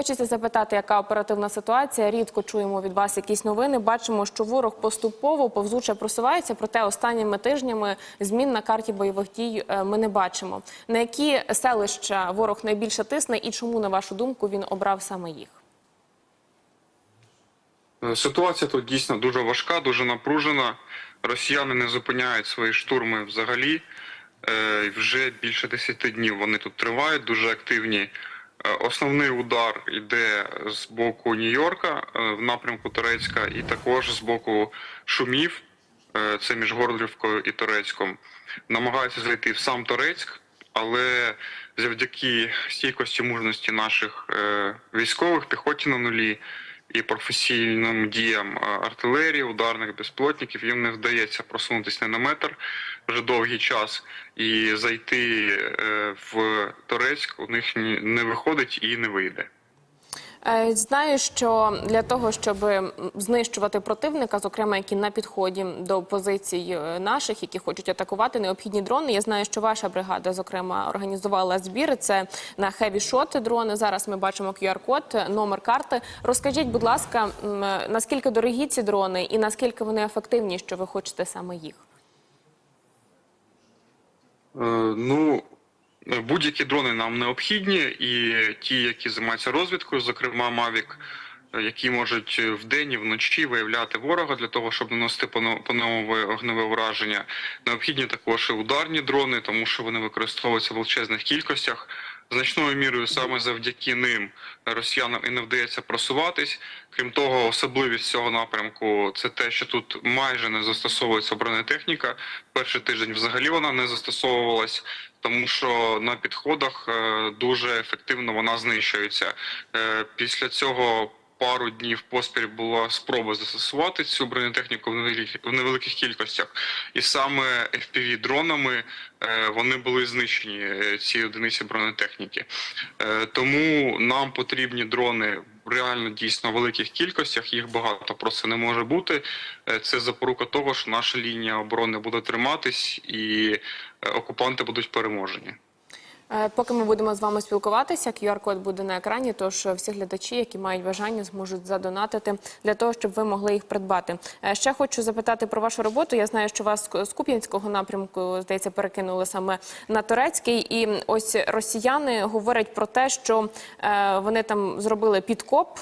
Хочеться запитати, яка оперативна ситуація. Рідко чуємо від вас якісь новини. Бачимо, що ворог поступово повзуче просувається, проте останніми тижнями змін на карті бойових дій е, ми не бачимо. На які селища ворог найбільше тисне і чому, на вашу думку, він обрав саме їх? Е, Ситуація тут дійсно дуже важка, дуже напружена. Росіяни не зупиняють свої штурми взагалі. Е, Вже більше 10 днів вони тут тривають, дуже активні. Е, Основний удар йде з боку Нью-Йорка е, в напрямку Турецька, і також з боку Шумів, е, це між Горлівкою і Турецьком. Намагаються зайти в сам Турецьк, але завдяки стійкості мужності наших військових, піхоті на нулі і професійним діям е, артилерії, ударних безплотників їм не вдається просунутися на метр вже довгий час і зайти е, в Турецьк у них не виходить і не вийде. Е, Знаю, що для того, щоб знищувати противника, зокрема, які на підході до позицій е, наших, які хочуть атакувати, необхідні дрони. Я знаю, що ваша бригада, зокрема, організувала збір. Це на хеві-шот дрони. Зараз ми бачимо QR-код, е, номер карти. Розкажіть, будь ласка, наскільки дорогі ці дрони і наскільки вони ефективні, що ви хочете саме їх? Ну, будь-які дрони нам необхідні, і ті, які займаються розвідкою, зокрема е, які можуть вдень і вночі виявляти ворога для того, щоб наносити понове огневе ураження. Необхідні також і ударні дрони, тому що вони використовуються в величезних кількостях. Значною мірою саме завдяки ним росіянам і не вдається просуватись. Крім того, особливість цього напрямку це те, що тут майже не застосовується бронетехніка. Перший тиждень взагалі вона не застосовувалась, тому що на підходах е, дуже ефективно вона знищується. Е, Після цього пару днів поспіль була спроба застосувати цю бронетехніку в невеликих, в невеликих кількостях, і саме fpv дронами е, вони були знищені е, ці одиниці бронетехніки. Е, Тому нам потрібні дрони в реально дійсно великих кількостях. Їх багато просто не може бути. Це запорука того, що наша лінія оборони буде триматись і окупанти будуть переможені. Е, Поки ми будемо з вами спілкуватися, QR-код буде на екрані, тож всі глядачі, які мають бажання, зможуть задонатити для того, щоб ви могли їх придбати. Е, Ще хочу запитати про вашу роботу. Я знаю, що вас з Куп'янського напрямку, здається, перекинули саме на турецький. І ось росіяни говорять про те, що е, вони там зробили підкоп,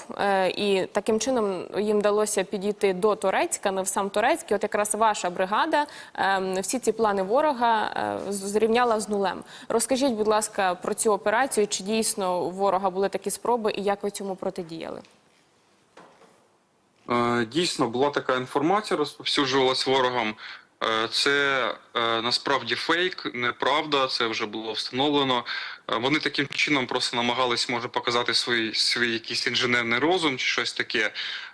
і таким чином їм вдалося підійти до Турецька, не в сам Турецький. От якраз ваша бригада е, всі ці плани ворога зрівняла з нулем. Розкажіть, будь ласка, про цю операцію. Чи дійсно у ворога були такі спроби, і як ви цьому протидіяли? Е, Дійсно, була така інформація, розповсюджувалась ворогом. Е, Це е, насправді фейк, неправда. Це вже було встановлено. Вони таким чином просто намагались може показати свій, свій якийсь інженерний розум чи щось таке.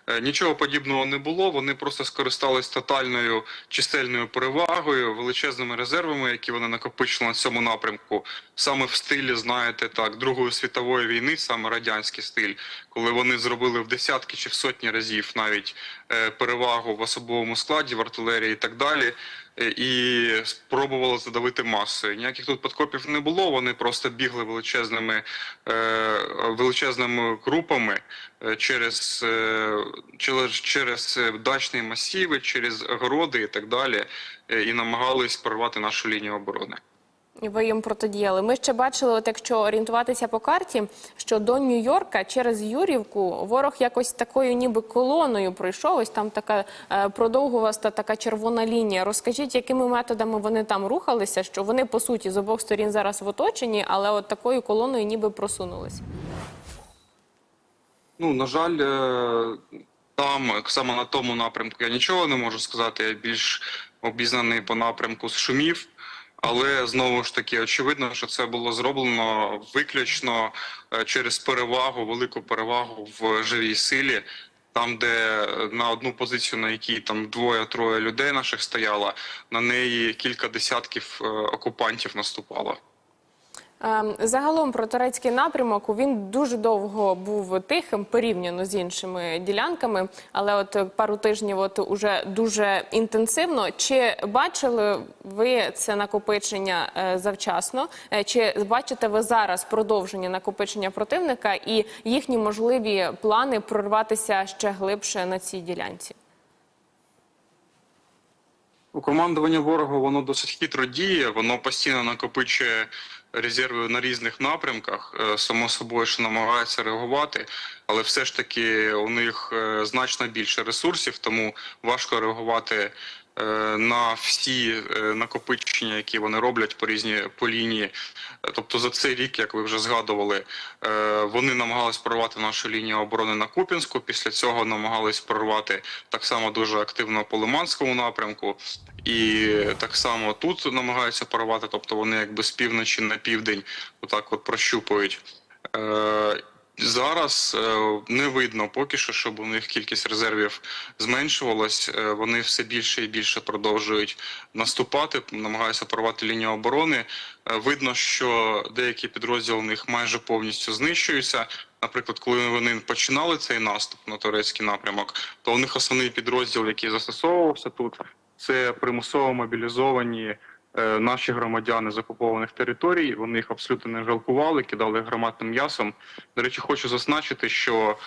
Е, Нічого подібного не було. Вони просто скористались тотальною чисельною перевагою, величезними резервами, які вони накопичили на цьому напрямку, саме в стилі, знаєте, так, Другої світової війни, саме радянський стиль, коли вони зробили в десятки чи в сотні разів навіть е, перевагу в особовому складі, в артилерії і так далі. Е, І спробували задавити масою. Ніяких тут подкопів не було. Вони просто бігли величезними е, величезними групами е, через, через, через дачні масиви, через городи і так далі, і намагались прорвати нашу лінію оборони. Ви їм протидіяли. Ми ще бачили, от якщо орієнтуватися по карті, що до Нью-Йорка через Юрівку ворог якось такою ніби колоною пройшов. Ось там така е, продовгуваста така червона лінія. Розкажіть, якими методами вони там рухалися, що вони по суті з обох сторін зараз в оточенні, але от такою колоною ніби просунулися. Ну, на жаль, е, там саме на тому напрямку я нічого не можу сказати. Я більш обізнаний по напрямку з шумів. Але знову ж таки очевидно, що це було зроблено виключно е, через перевагу, велику перевагу в живій силі. Там, де е, на одну позицію, на якій там двоє-троє людей наших стояло, на неї кілька десятків е, окупантів наступало. Ем, Загалом про турецький напрямок він дуже довго був тихим порівняно з іншими ділянками, але от пару тижнів от уже дуже інтенсивно. Чи бачили ви це накопичення е, завчасно? Е, Чи бачите ви зараз продовження накопичення противника і їхні можливі плани прорватися ще глибше на цій ділянці? У командування ворога воно досить хитро діє, воно постійно накопичує резерви на різних напрямках. Е, Само собою, що намагаються реагувати, але все ж таки у них е, значно більше ресурсів, тому важко реагувати на всі е, накопичення, які вони роблять по різні по лінії. Е, Тобто за цей рік, як ви вже згадували, е, вони намагались прорвати нашу лінію оборони на Купінську. Після цього намагались прорвати так само дуже активно по Лиманському напрямку, і так само тут намагаються прорвати. Тобто вони якби з півночі на південь отак от прощупують. Зараз е, не видно поки що, щоб у них кількість резервів зменшувалась. Е, Вони все більше і більше продовжують наступати, намагаються порвати лінію оборони. Е, Видно, що деякі підрозділи у них майже повністю знищуються. Наприклад, коли вони починали цей наступ на турецький напрямок, то у них основний підрозділ, який застосовувався тут, це примусово мобілізовані наші громадяни з окупованих територій. Вони їх абсолютно не жалкували, кидали громадним м'ясом. До речі, хочу зазначити, що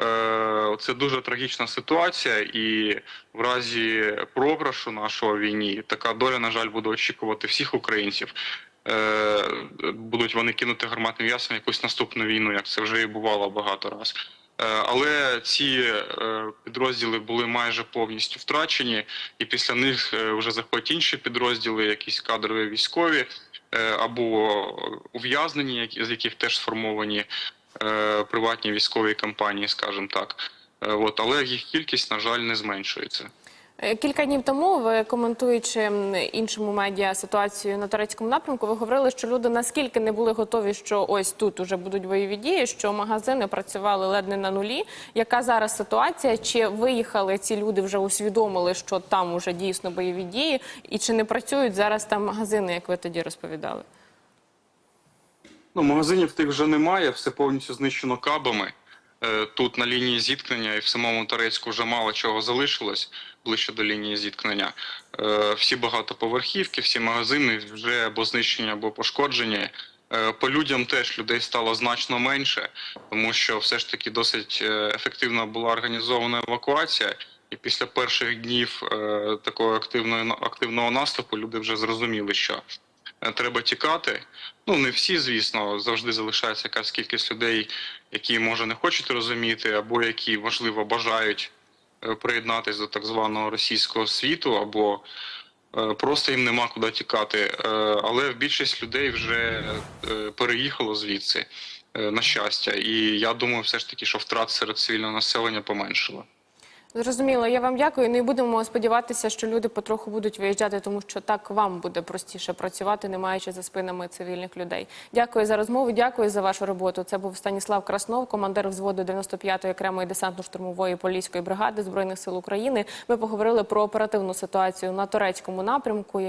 е, це дуже трагічна ситуація, і в разі програшу нашого війні така доля, на жаль, буде очікувати всіх українців. Е, будуть вони кинути гарматним м'ясом якусь наступну війну, як це вже і бувало багато раз. Е, Але ці е, підрозділи були майже повністю втрачені, і після них е, вже заходять інші підрозділи, якісь кадрові військові або ув'язнені, з яких теж сформовані приватні військові компанії, скажімо так. От, але їх кількість, на жаль, не зменшується. Е, Кілька днів тому, ви коментуючи іншому медіа ситуацію на турецькому напрямку, ви говорили, що люди наскільки не були готові, що ось тут уже будуть бойові дії, що магазини працювали ледь не на нулі. Яка зараз ситуація? Чи виїхали ці люди вже усвідомили, що там уже дійсно бойові дії, і чи не працюють зараз там магазини, як ви тоді розповідали? Ну, магазинів тих вже немає, все повністю знищено кабами. Е, Тут на лінії зіткнення і в самому Торецьку вже мало чого залишилось ближче до лінії зіткнення. Е, Всі багатоповерхівки, всі магазини вже або знищені, або пошкоджені. Е, По людям теж людей стало значно менше, тому що все ж таки досить ефективно була організована евакуація. І після перших днів такого активної активного наступу люди вже зрозуміли, що треба тікати. Ну не всі, звісно, завжди залишається якась кількість людей, які може не хочуть розуміти, або які можливо бажають е, приєднатись до так званого російського світу, або е, просто їм нема куди тікати. Е, Але більшість людей вже е, переїхало звідси, е, на щастя. І я думаю, все ж таки, що втрат серед цивільного населення поменшило. Зрозуміло, я вам дякую. Ну і будемо сподіватися, що люди потроху будуть виїжджати, тому що так вам буде простіше працювати, не маючи за спинами цивільних людей. Дякую за розмову. Дякую за вашу роботу. Це був Станіслав Краснов, командир взводу 95-ї окремої десантно-штурмової поліської бригади збройних сил України. Ми поговорили про оперативну ситуацію на турецькому напрямку.